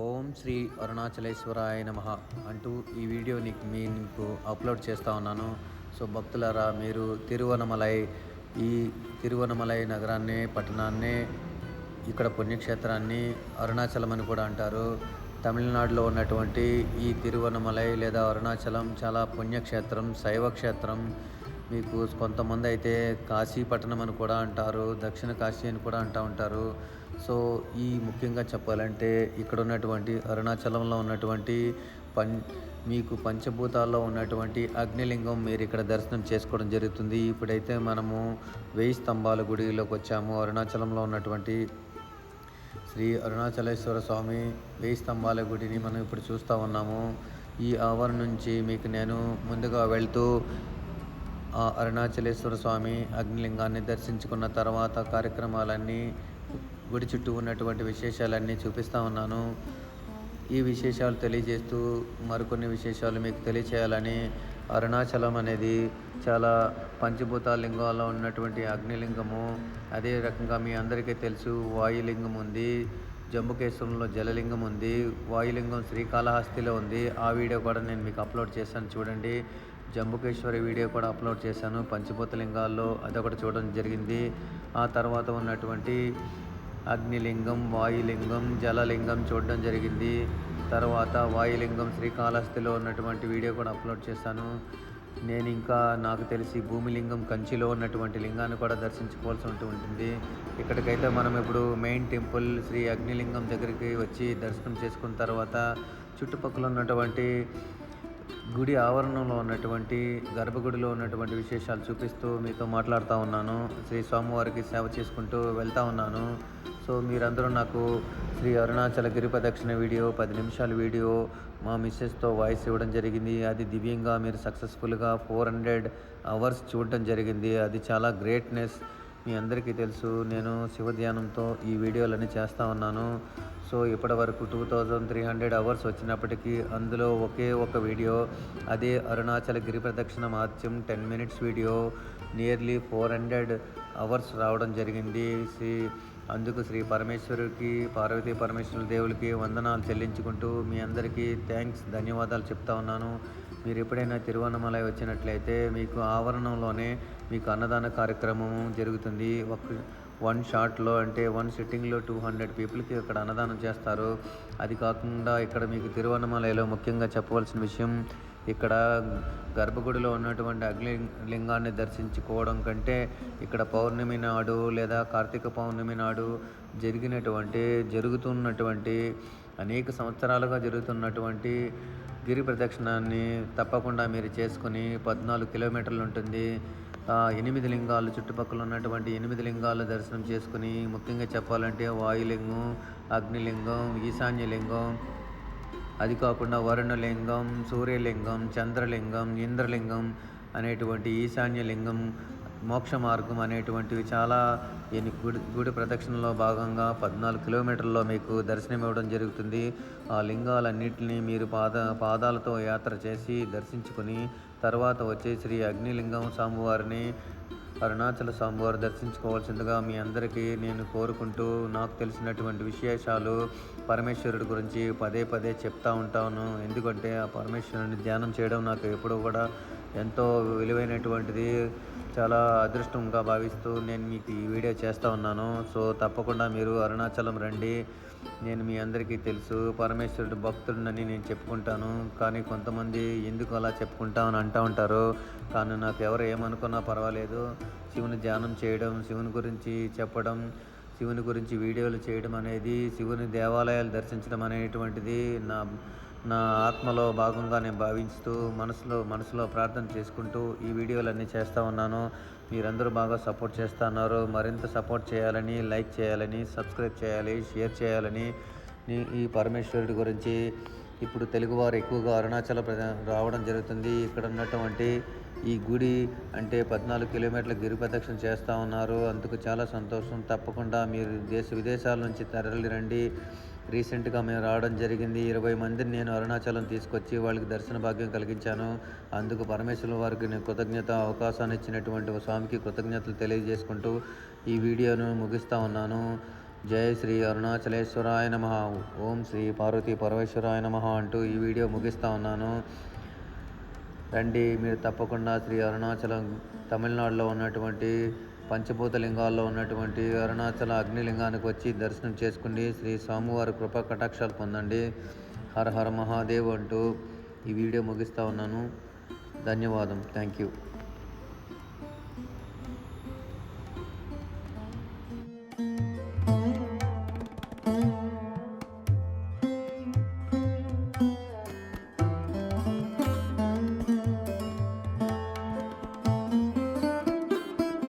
ఓం శ్రీ అరుణాచలేశ్వరాయ నమ అంటూ ఈ వీడియోని మీకు అప్లోడ్ చేస్తూ ఉన్నాను. సో భక్తులారా మీరు తిరువనమలై ఈ తిరువనమలై నగరాన్ని పట్టణాన్ని ఇక్కడ పుణ్యక్షేత్రాన్ని అరుణాచలం అని కూడా అంటారు. తమిళనాడులో ఉన్నటువంటి ఈ తిరువనమలై లేదా అరుణాచలం చాలా పుణ్యక్షేత్రం శైవ క్షేత్రం మీకు కొంతమంది అయితే కాశీపట్టణం అని కూడా అంటారు దక్షిణ కాశీ అని కూడా అంటూ ఉంటారు. సో ఈ ముఖ్యంగా చెప్పాలంటే ఇక్కడ ఉన్నటువంటి అరుణాచలంలో ఉన్నటువంటి పం మీకు పంచభూతాల్లో ఉన్నటువంటి అగ్నిలింగం మీరు ఇక్కడ దర్శనం చేసుకోవడం జరుగుతుంది. ఇప్పుడైతే మనము వెయ్యి స్తంభాల గుడిలోకి వచ్చాము. అరుణాచలంలో ఉన్నటువంటి శ్రీ అరుణాచలేశ్వర స్వామి వెయ్యి స్తంభాల గుడిని మనం ఇప్పుడు చూస్తూ ఉన్నాము. ఈ ఆవరణ నుంచి మీకు నేను ముందుగా వెళ్తూ ఆ అరుణాచలేశ్వర స్వామి అగ్నిలింగాన్ని దర్శించుకున్న తర్వాత కార్యక్రమాలన్నీ గుడి చుట్టూ ఉన్నటువంటి విశేషాలన్నీ చూపిస్తూ ఉన్నాను. ఈ విశేషాలు తెలియజేస్తూ మరికొన్ని విశేషాలు మీకు తెలియచేయాలని అరుణాచలం అనేది చాలా పంచభూత లింగాల్లో ఉన్నటువంటి అగ్నిలింగము. అదే రకంగా మీ అందరికీ తెలుసు వాయులింగం ఉంది జంబుకేశ్వరంలో జలలింగం ఉంది వాయులింగం శ్రీకాళహస్తిలో ఉంది. ఆ వీడియో కూడా నేను మీకు అప్లోడ్ చేశాను చూడండి. జంబుకేశ్వరి వీడియో కూడా అప్లోడ్ చేశాను. పంచభూతలింగాల్లో అదొకటి చూడడం జరిగింది. ఆ తర్వాత ఉన్నటువంటి అగ్నిలింగం వాయులింగం జలలింగం చూడడం జరిగింది. తర్వాత వాయులింగం శ్రీకాళహస్తిలో ఉన్నటువంటి వీడియో కూడా అప్లోడ్ చేశాను. నేను ఇంకా నాకు తెలిసి భూమిలింగం కంచిలో ఉన్నటువంటి లింగాన్ని కూడా దర్శించుకోవాల్సి ఉంటుంది. ఇక్కడికైతే మనం ఇప్పుడు మెయిన్ టెంపుల్ శ్రీ అగ్నిలింగం దగ్గరికి వచ్చి దర్శనం చేసుకున్న తర్వాత చుట్టుపక్కల ఉన్నటువంటి గుడి ఆవరణంలో ఉన్నటువంటి గర్భగుడిలో ఉన్నటువంటి విశేషాలు చూపిస్తూ మీతో మాట్లాడుతూ ఉన్నాను. శ్రీ స్వామివారికి సేవ చేసుకుంటూ వెళ్తూ ఉన్నాను. సో మీరందరూ నాకు శ్రీ అరుణాచల గిరి ప్రదక్షిణ వీడియో పది నిమిషాల వీడియో మా మిస్సెస్తో వాయిస్ ఇవ్వడం జరిగింది. అది దివ్యంగా మీరు సక్సెస్ఫుల్గా ఫోర్ హండ్రెడ్ అవర్స్ చూడటం జరిగింది. అది చాలా గ్రేట్నెస్. మీ అందరికీ తెలుసు నేను శివ ధ్యానంతో ఈ వీడియోలన్నీ చేస్తూ ఉన్నాను. సో ఇప్పటి వరకు two thousand three hundred hours వచ్చినప్పటికీ అందులో ఒకే ఒక వీడియో అదే అరుణాచల గిరి ప్రదక్షిణ మాత్యం ten minutes video nearly four hundred hours రావడం జరిగింది. శ్రీ అందుకు శ్రీ పరమేశ్వరుడికి పార్వతీ పరమేశ్వరుల దేవుడికి వందనాలు చెల్లించుకుంటూ మీ అందరికీ థ్యాంక్స్ ధన్యవాదాలు చెప్తా ఉన్నాను. మీరు ఎప్పుడైనా తిరువన్నమలై వచ్చినట్లయితే మీకు ఆవరణంలోనే మీకు అన్నదాన కార్యక్రమం జరుగుతుంది. ఒక వన్ షాట్లో అంటే వన్ సిట్టింగ్లో టూ హండ్రెడ్ పీపుల్కి ఇక్కడ అన్నదానం చేస్తారు. అది కాకుండా ఇక్కడ మీకు తిరువన్నమలైలో ముఖ్యంగా చెప్పవలసిన విషయం ఇక్కడ గర్భగుడిలో ఉన్నటువంటి అగ్ని లింగాన్ని దర్శించుకోవడం కంటే ఇక్కడ పౌర్ణమి నాడు లేదా కార్తీక పౌర్ణమి నాడు జరిగినటువంటి జరుగుతున్నటువంటి అనేక సంవత్సరాలుగా జరుగుతున్నటువంటి గిరి ప్రదక్షిణాన్ని తప్పకుండా మీరు చేసుకుని పద్నాలుగు కిలోమీటర్లు ఉంటుంది. ఎనిమిది లింగాలు చుట్టుపక్కల ఉన్నటువంటి ఎనిమిది లింగాలు దర్శనం చేసుకుని ముఖ్యంగా చెప్పాలంటే వాయులింగం అగ్నిలింగం ఈశాన్యలింగం అది కాకుండా వరుణలింగం సూర్యలింగం చంద్రలింగం ఇంద్రలింగం అనేటువంటి ఈశాన్యలింగం మోక్ష మార్గం అనేటువంటివి చాలా గుడి గుడి ప్రదక్షిణలో భాగంగా పద్నాలుగు కిలోమీటర్లో మీకు దర్శనం ఇవ్వడం జరుగుతుంది. ఆ లింగాలన్నింటినీ మీరు పాద పాదాలతో యాత్ర చేసి దర్శించుకొని తర్వాత వచ్చే శ్రీ అగ్నిలింగం స్వామివారిని అరుణాచల స్వామివారు దర్శించుకోవాల్సిందిగా మీ అందరికీ నేను కోరుకుంటూ నాకు తెలిసినటువంటి విశేషాలు పరమేశ్వరుడి గురించి పదే పదే చెప్తా ఉంటాను. ఎందుకంటే ఆ పరమేశ్వరుని ధ్యానం చేయడం నాకు ఎప్పుడూ కూడా ఎంతో విలువైనటువంటిది చాలా అదృష్టంగా భావిస్తూ నేను మీకు ఈ వీడియో చేస్తూ ఉన్నాను. సో తప్పకుండా మీరు అరుణాచలం రండి. నేను మీ అందరికీ తెలుసు పరమేశ్వరుడు భక్తుడినని నేను చెప్పుకుంటాను. కానీ కొంతమంది ఎందుకు అలా చెప్పుకుంటామని అంటూ ఉంటారు. కానీ నాకు ఎవరు ఏమనుకున్నా పర్వాలేదు. శివుని ధ్యానం చేయడం శివుని గురించి చెప్పడం శివుని గురించి వీడియోలు చేయడం అనేది శివుని దేవాలయాలు దర్శించడం అనేటువంటిది నా నా ఆత్మలో భాగంగా నేను భావిస్తూ మనసులో మనసులో ప్రార్థన చేసుకుంటూ ఈ వీడియోలన్నీ చేస్తూ ఉన్నాను. మీరందరూ బాగా సపోర్ట్ చేస్తున్నారు మరింత సపోర్ట్ చేయాలని లైక్ చేయాలని సబ్స్క్రైబ్ చేయాలి షేర్ చేయాలని ఈ పరమేశ్వరుడి గురించి. ఇప్పుడు తెలుగువారు ఎక్కువగా అరుణాచల రావడం జరుగుతుంది. ఇక్కడ ఉన్నటువంటి ఈ గుడి అంటే పద్నాలుగు కిలోమీటర్ల గిరి ప్రదక్షిణ చేస్తూ ఉన్నారు. అందుకు చాలా సంతోషం. తప్పకుండా మీరు దేశ విదేశాల నుంచి తరలి రండి రీసెంట్గా మేము రావడం జరిగింది. ఇరవై మందిని నేను అరుణాచలం తీసుకొచ్చి వాళ్ళకి దర్శన భాగ్యం కలిగించాను. అందుకు పరమేశ్వరుల వారికి నేను కృతజ్ఞత అవకాశాన్ని ఇచ్చినటువంటి స్వామికి కృతజ్ఞతలు తెలియజేసుకుంటూ ఈ వీడియోను ముగిస్తూ ఉన్నాను. జయ శ్రీ అరుణాచలేశ్వరాయ నమ. ఓం శ్రీ పార్వతీ పరమేశ్వరాయ నమ అంటూ ఈ వీడియో ముగిస్తా ఉన్నాను. రండి మీరు తప్పకుండా శ్రీ అరుణాచలం తమిళనాడులో ఉన్నటువంటి పంచభూత లింగాల్లో ఉన్నటువంటి అరుణాచల అగ్నిలింగానికి వచ్చి దర్శనం చేసుకుని శ్రీ స్వామివారి కృప కటాక్షాలు పొందండి. హర హర మహాదేవ్ అంటూ ఈ వీడియో ముగిస్తూ ఉన్నాను. ధన్యవాదం. Thank you